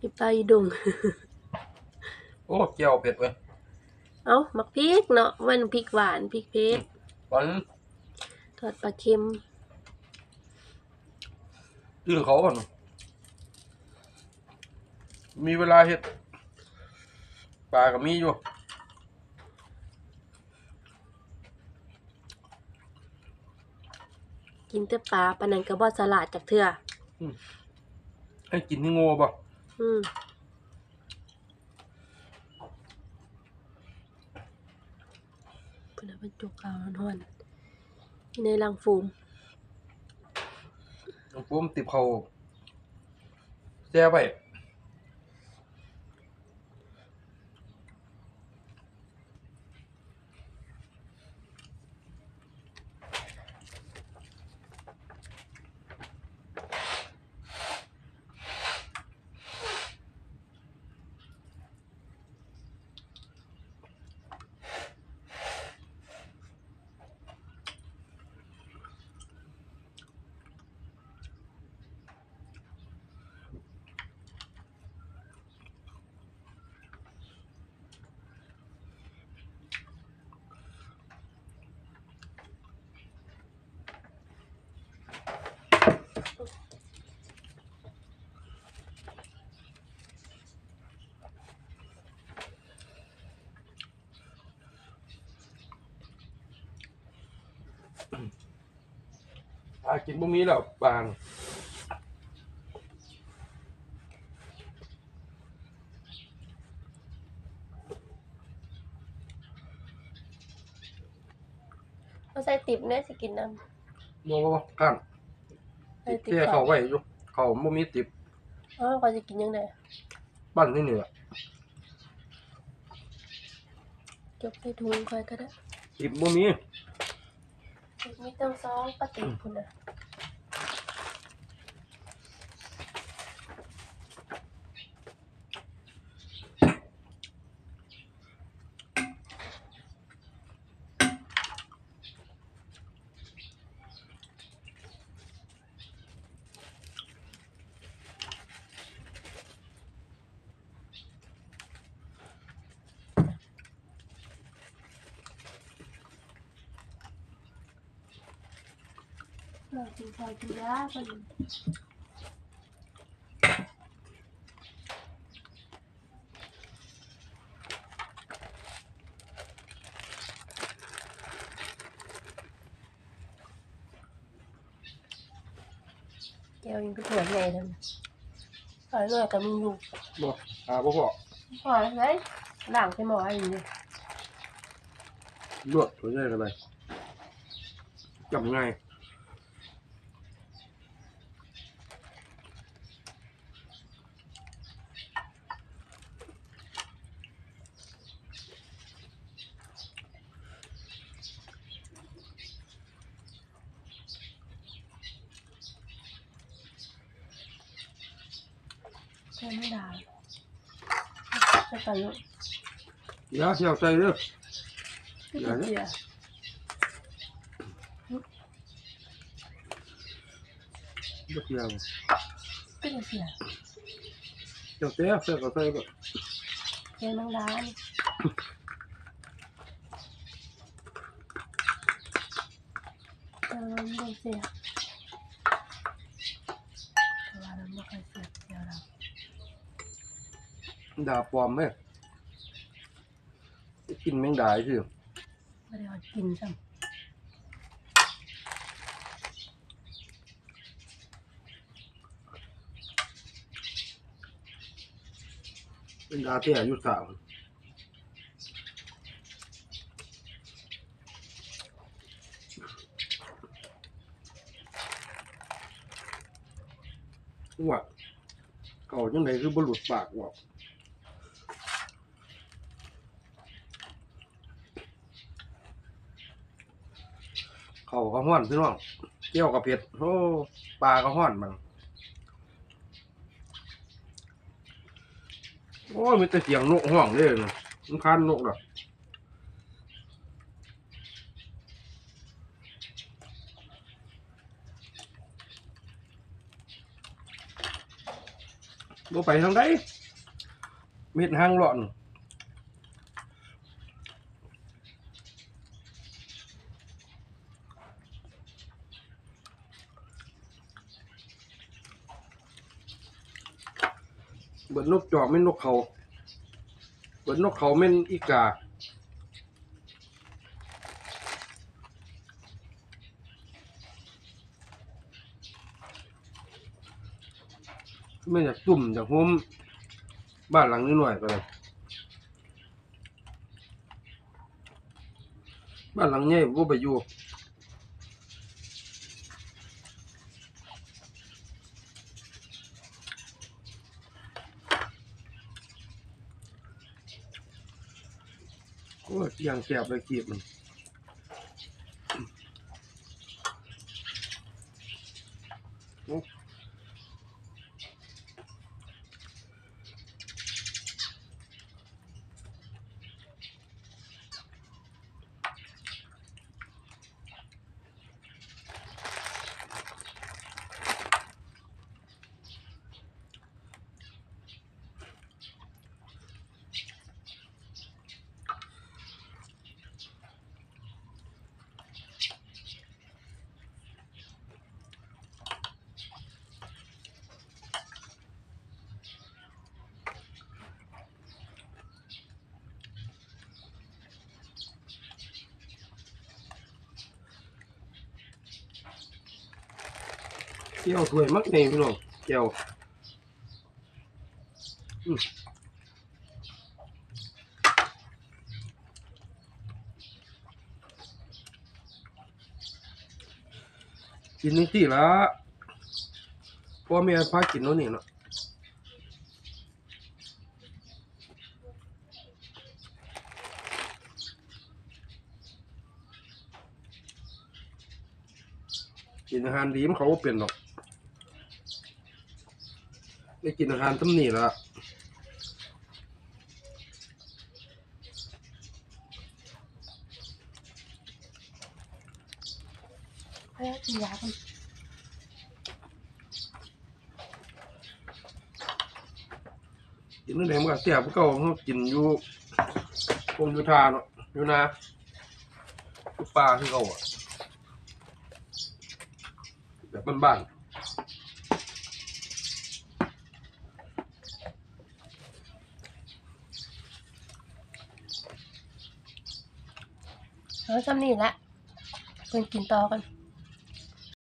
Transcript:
อีปลาอีดุง โอ้เจียวเผ็ดเว้ยเอ้ามักพริกเนาะมันพริกหวานพริกเผ็ดตอนทอดปลาเค็มตื่นเขาก่อนมีเวลาเฮ็ดปลาก็มีอยู่กินแต่ปลาปานนั้นก็บ่สลัดจากเทื่อให้กินที่โง่ป่ะ อืมเพื่อนเป็นจุกเอาร้อนในรังฟูมน้องปุ้มติบเขาแช่ไปากินบ่มีแล้วปลาน่ะเอาใส่ติบแน่สิกินน้ำบ่บ่กันใส่ติบแช่เขาไว้อยู่เขาบ่มีติบเอ้าเขาจะกินยังไงปั้นที่นี่แหละจกใส่ถุงค่อยก็ได้ติบบ่มี มีตั้งสองปฏิพุนนะ เรากินข้าวกินยาเพิ่นแก้วยังก็ถั่วใหญ่ทำขายเลยก็มีอยู่ บ่อ่าบ่พอ ขายเลยล้างใส่หม้ออะไรอย่างเงี้ย ลวกตัวใหญ่กันเลยจำง่าย ใช่ไม่ได้จะไปเยอะยาเสียวใจเด้อไม่ต้องเสียบ่เสียวไม่ต้องเสียเจ้าเสียเสียก็ใส่ก็เจอนังร้านเออไม่ต้องเสียเพราะว่าเราไม่ค่อยเสียเดียวเรา ด่าปลอมแม่กินแมงดาซื่อไม่ได้เอากินซ้แมงดาที่อายุสามว่าเขาจังไดคือบ่หลุดปากว่า เขาก็ห้อนพี่น้องเกี่ยวกับเผ็ดโอ้ปลาก็ห้อนมันโอ้ยมีแต่เสียงนกห้องเลยนะมันคันนกดอกบ่ไปทางใดเม็ดหางหลอน เบิดนกจอกแม่นนกเขาเบิดนกเขาแม่นอีกาไม่อยากตุ่มอยากโฮมบ้านหลังนี้หน่อยก็เลยบ้านหลังนี้บ่ไปอยู่ อ้ยเสียงแสบเลยกีบมันโอ้ เกี่ยวถ้วยมักเนพี่น้องเกี่ยวกินนี่สิละพ่อแม่พากินแล้วนี่เนาะกินอาหารดีมันเขาก็เป็นหรอก ได้กินอาหารตำหนิละเฮ้ยกินยากันกินนั่นเองมันก็เสียบเก่าเขากินอยู่คงอยู่ทาเนาะอยู่นาอยู่ป่าที่เขาอะแบบบ้านๆ แล้วจำนี่แหละเพิ่นกินต่อกัน